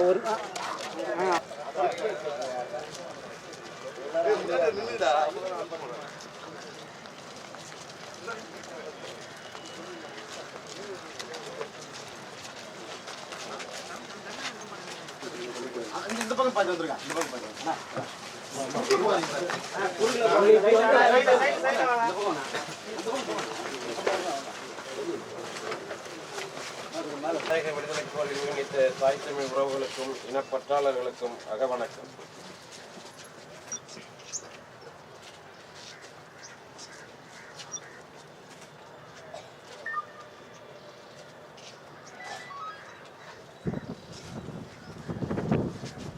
ஒரு இந்த பக்கம் பார்த்து வந்துருக்கா இந்த பக்கம் பார்த்து விநாயக விடுதலை போரில் நீடித்த தாய் தமிழ் உறவுகளுக்கும் இனப்பற்றாளர்களுக்கும் அகவணக்கம்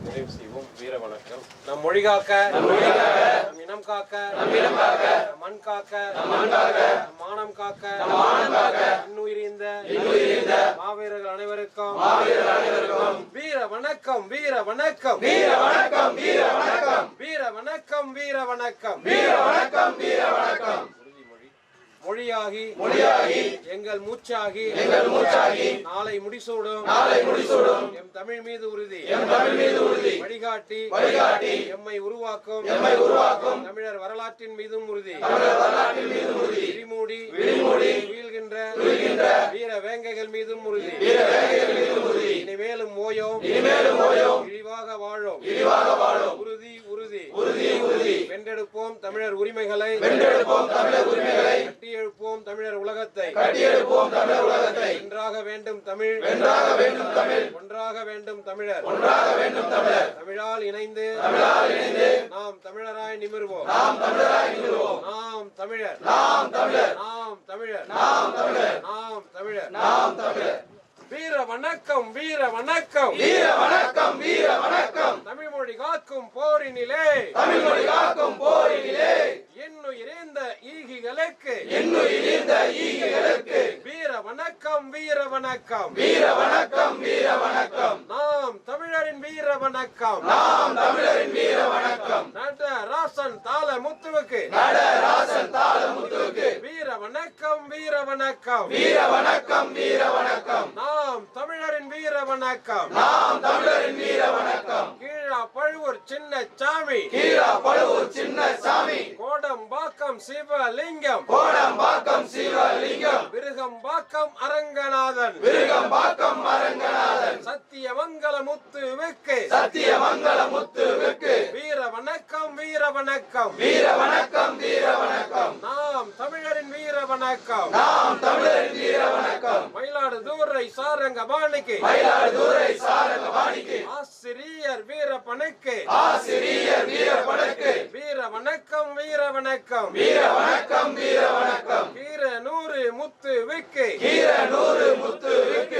நிறைவு செய்வோம். வீர வணக்கம். நம் மொழி காக்க நம் இனம் காக்க நம் மண் காக்க மானம் காக்க இன்னுயிரிந்த மாவீரர்கள் அனைவருக்கும் வீர வணக்கம் வீர வணக்கம். வீர வணக்கம் வீர வணக்கம். வீர வணக்கம் வீர வணக்கம். வீர வணக்கம் வீர வணக்கம். மொழியாகி மொழியாகி எங்கள் மூச்சாகி எங்கள் மூச்சாகி நாளை முடிசூடும். நாளை முடிசூடும். எம் தமிழ் மீது உறுதி. எம் தமிழ் மீது உறுதி. வழிகாட்டி வழிகாட்டி எம்மை உருவாக்கும். எம்மை உருவாக்கும். தமிழர் வரலாற்றின் மீதும் உறுதி. தமிழர் வரலாற்றின் மீதும் உறுதி. வேங்கைகள் மீதும் உறுதி இனிமேலும் ஓயோம் இனிமேலும் ஓயோம் இழிவாக வாழோம். இழிவாக வாழோம் உறுதி உறுதி. உறுதி உறுதி வென்றெடுப்போம் தமிழர் உரிமைகளை. வென்றெடுப்போம் தமிழர் உரிமைகளை கட்டியெழுப்போம் தமிழர் உலகத்தை. கட்டியெழுப்போம் தமிழர் உலகத்தை வென்றாக வேண்டும் தமிழ். வென்றாக வேண்டும் தமிழ் ஒன்றாக வேண்டும் தமிழர். ஒன்றாக வேண்டும் தமிழர் தமிழால் இணைந்து தமிழால் இணைந்து நாம் தமிழராய் நிமிர்வோம். நாம் தமிழராய் நிமிர்வோம். நாம் தமிழர். நாம் தமிழர். நாம் தமிழர். நாம் தமிழர். நாம் தமிழர். நாம் தமிழர். வீர வணக்கம் வீர வணக்கம். வீர வணக்கம் வீர வணக்கம். தமிழ் மொழி காக்கும் போரினிலே. தமிழ் மொழி காக்கும் போரினிலே. எண்ணுயிரேந்த ஈகிகளுக்கு. எண்ணுயிரேந்த ஈகிகளுக்கு. வீர வணக்கம் வீர வணக்கம். வீர வணக்கம் வீர வணக்கம். தமிழரின் வீர வணக்கம். நாம் தமிழரின் வீர வணக்கம். நடராசன் தாள முத்துவுக்கு நடராசன் தாள முத்துவுக்கு வீர வணக்கம் வீர வணக்கம். வீர வணக்கம் வீர வணக்கம். நாம் தமிழரின் வீர வணக்கம். நாம் தமிழரின் வீர வணக்கம். கீழா பழுவூர் சின்ன சாமி கீழா பழுவூர் சின்ன சாமி கோடம்பாக்கம் சிவலிங்கம். கோடம்பாக்கம் சிவலிங்கம். விருகம்பாக்கம் அரங்கநாதன். விருகம்பாக்கம் அரங்கநாதன். முத்துவுக்கு சத்தியமங்கல முத்துவுக்கு வீர வணக்கம் வீர வணக்கம் வீர வணக்கம் வீர வணக்கம் நாம் தமிழரின் வீர வணக்கம் நாம் தமிழரின் வீர வணக்கம் மயிலாடுதுறை சாரங்க பாணிக்கு மயிலாடுதுறை சாரங்க பாணிக்கு ஆசிரியர் வீரப்பனுக்கு. ஆசிரியர் வீரப்பனுக்கு. வீர வணக்கம் வீர வணக்கம் வீர வணக்கம் வீர வணக்கம் வீர நூறு முத்து விக்கு. வீர நூறு முத்து விக்கு. வீர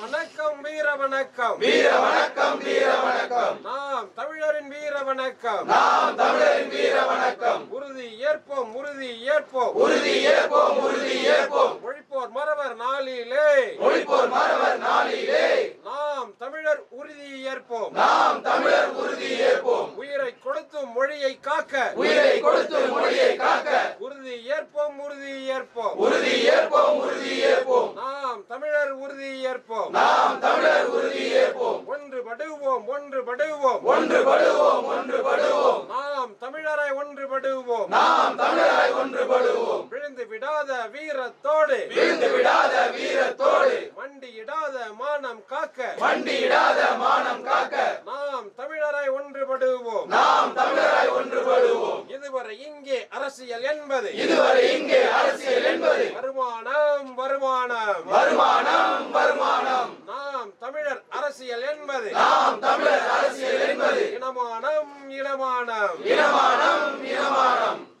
வணக்கம். வீர வணக்கம். வீர வணக்கம் வீர வணக்கம். நாம் தமிழரின் வீர வணக்கம். நாம் தமிழரின் வீர வணக்கம். உறுதி ஏற்போம் உறுதி ஏற்போம். உறுதி ஏற்போம் உறுதி ஏற்போம். ஒழிப்போர் மறவர் நாளிலே. ஒழிப்போர் மறவர் நாளிலே. நாம் தமிழர் உறுதி ஏற்போம். நாம் தமிழர் உறுதி ஏற்போம். உயிரை கொடுத்தும் மொழியை காக்க. உயிரை கொடுத்தும் மொழியை காக்க. உறுதி ஏற்போம் உறுதி ஏற்போம். உறுதி ஏற்போம் உறுதி ஏற்போம் நாம் தமிழர் உறுதி ஏற்போம் நாம் தமிழர் உறுதி ஏற்போம் ஒன்று படுவோம் ஒன்று படுவோம் ஒன்று படுவோம் ஒன்று படுவோம் நாம் தமிழரை ஒன்று படுவோம் நாம் தமிழரை ஒன்று படுவோம் விழுந்து விடாத வீரத்தோடு. விழுந்து விடாத வீரத்தோடு. மண்டியிடாத மானம் காக்க. மண்டியிடாத மானம் காக்க. நாம் தமிழரை ஒன்றுபடுவோம். நாம் தமிழரை ஒன்றுபடுவோம். இதுவரை இங்கே அரசியல் என்பது. இதுவரை இங்கே அரசியல் என்பது. வருமானம்